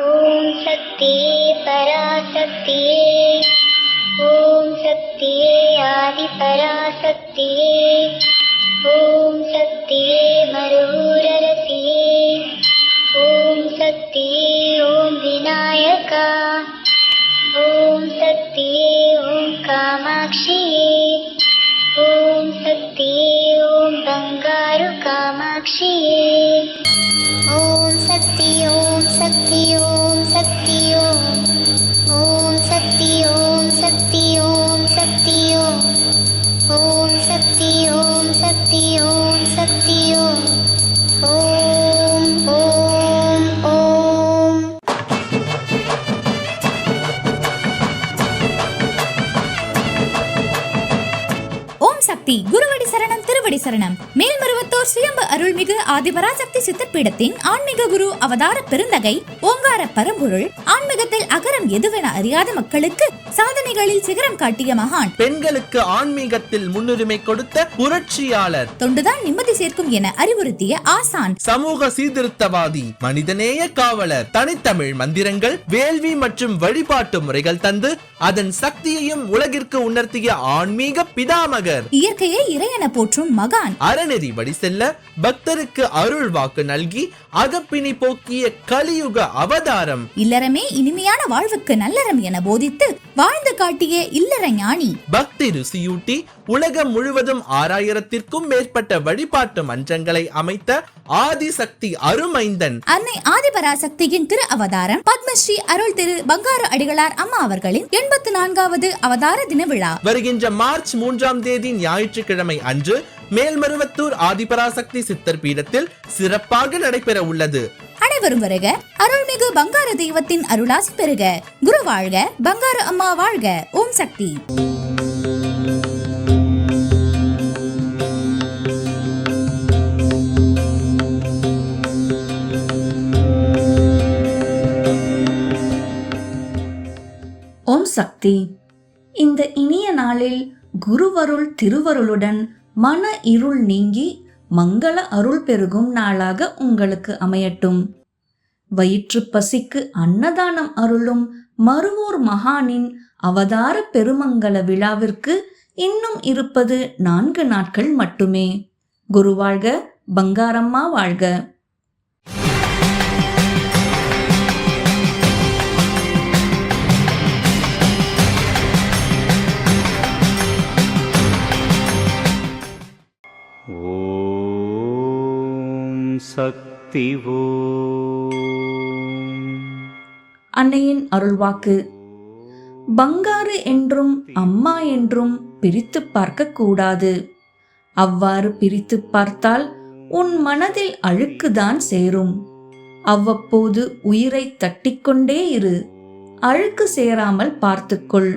ॐ परा सत्ये ॐ सत्य आदिपरा ॐ सत्ये मरुररसि ॐ सत्य ॐ विनायका ॐ सत्य ॐ कामाक्षिये ॐ सत्य ॐ बङ्गारुकामाक्षिये ॐ சக்தி குருவடி சரணம் திருவடி சரணம். மேல்மருவத்தோர் சுயம்பு அருள்மிகு ஆதிபராசக்தி சித்தர் பீடத்தின் ஆன்மீக குரு அவதார பெருந்தகை ஓங்கார பரம்பொருள் ஆன்மீகத்தில் அகரம் எதுவென அறியாத மக்களுக்கு சாதனைகளில் சிகரம் காட்டிய மகான். பெண்களுக்கு ஆன்மீகத்தில் முன்னுரிமை கொடுத்த புரட்சியாளர். தொண்டுதான் நிம்மதி சேர்க்கும் என அறிவுறுத்திய ஆசான். சமூக சீர்திருத்தவாதி மனிதநேய காவலர் தனித்தமிழ் மந்திரங்கள் வேள்வி மற்றும் வழிபாட்டு முறைகள் தந்து அதன் சக்தியையும் உலகிற்கு உணர்த்திய ஆன்மீக பிதாமகர். இயற்கையை இறையென போற்றும் மகான். அறநெறி வழி செல்ல பக்தருக்கு அருள் வாக்கு நல்கி அகப்பிணி போக்கிய கலியுக அவதாரம். இல்லறமே இனிமையான வாழ்வுக்கு நல்லறம் என போதித்து வாழ்ந்து காட்டிய இல்லற ஞானி. பக்தி ருசியூட்டி உலகம் முழுவதும் ஆறாயிரத்திற்கும் மேற்பட்ட வழிபாட்டு மன்றங்களை அமைத்த ஆதிசக்தி அருமைந்தன். அன்னை ஆதிபராசக்தியின் திரு அவதாரம் பத்மஸ்ரீ அருள் திரு பங்காரு அடிகளார் அம்மா அவர்களின் எண்பத்து நான்காவது அவதார தின விழா. வருகின்ற மார்ச் மூன்றாம் தேதி ஞாயிற்றுக்கிழமை அன்று மேல்மருவத்தூர் ஆதிபராசக்தி சித்தர் பீடத்தில் சிறப்பாக நடைபெற உள்ளது அனைவரும் வருக. அருள்மிகு பங்கார தெய்வத்தின் அருளாசி பெறுக குரு வாழ்க. பங்கார அம்மா வாழ்க. ஓம் சக்தி. ஓம் சக்தி. இந்த இனிய நாளில் குருவருள் திருவருளுடன் மன இருள் நீங்கி மங்கள அருள் பெருகும் நாளாக உங்களுக்கு அமையட்டும். வயிற்று பசிக்கு அன்னதானம் அருளும் மருவூர் மகானின் அவதார பெருமங்கல விழாவிற்கு இன்னும் இருப்பது நான்கு நாட்கள் மட்டுமே. குருவாழ்க பங்காரம்மா வாழ்க. சக்திவோ அன்னையின் அருள்வாக்கு. பங்காரு என்றும் அம்மா என்றும் பிரித்து பார்க்க கூடாது. அவ்வாறு பிரித்து பார்த்தால் உன் மனதில் அழுக்குதான் சேரும். அவ்வப்போது உயிரை தட்டிக்கொண்டே இரு. அழுக்கு சேராமல் பார்த்துக்கொள்.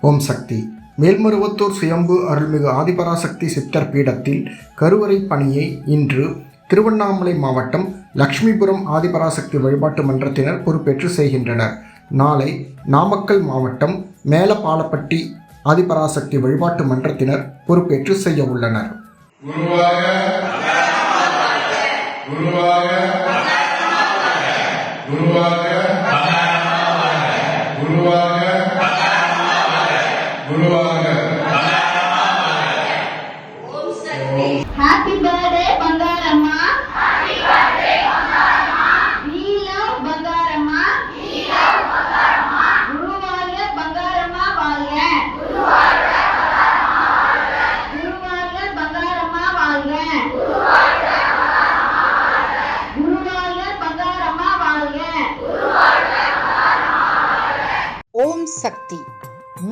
ஓம் சக்தி. மேல்மருவத்தூர் சுயம்பு அருள்மிகு ஆதிபராசக்தி சித்தர் பீடத்தில் கருவறை பணியை இன்று திருவண்ணாமலை மாவட்டம் லக்ஷ்மிபுரம் ஆதிபராசக்தி வழிபாட்டு மன்றத்தினர் பொறுப்பேற்று செய்கின்றனர். நாளை நாமக்கல் மாவட்டம் மேலப்பாலப்பட்டி ஆதிபராசக்தி வழிபாட்டு மன்றத்தினர் பொறுப்பேற்று செய்ய உள்ளனர். Happy birthday Bangaramma happy birthday Bangaramma Neelam Bangaramma Neelam Bangaramma குருவாழ்க Bangaramma வாழ்க குருவாழ்க பங்காரம்மா வாழ்க குருவாழ்க பங்காரம்மா வாழ்க ஓம் சக்தி